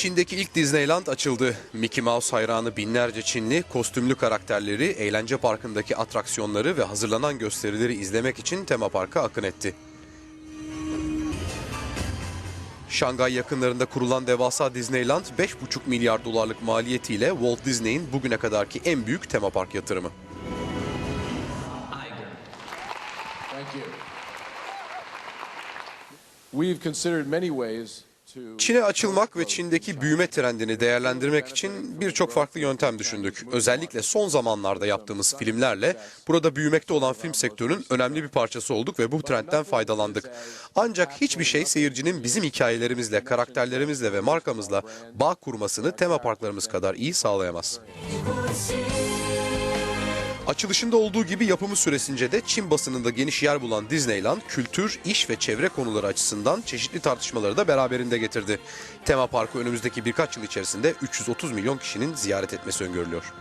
Çin'deki ilk Disneyland açıldı. Mickey Mouse hayranı binlerce Çinli kostümlü karakterleri, eğlence parkındaki atraksiyonları ve hazırlanan gösterileri izlemek için tema parka akın etti. Şangay yakınlarında kurulan devasa Disneyland 5,5 milyar dolarlık maliyetiyle Walt Disney'in bugüne kadarki en büyük tema park yatırımı. We've considered many ways Çin'e açılmak ve Çin'deki büyüme trendini değerlendirmek için birçok farklı yöntem düşündük. Özellikle son zamanlarda yaptığımız filmlerle burada büyümekte olan film sektörünün önemli bir parçası olduk ve bu trendten faydalandık. Ancak hiçbir şey seyircinin bizim hikayelerimizle, karakterlerimizle ve markamızla bağ kurmasını tema parklarımız kadar iyi sağlayamaz. Açılışında olduğu gibi yapımı süresince de Çin basınında geniş yer bulan Disneyland, kültür, iş ve çevre konuları açısından çeşitli tartışmaları da beraberinde getirdi. Tema parkı önümüzdeki birkaç yıl içerisinde 330 milyon kişinin ziyaret etmesi öngörülüyor.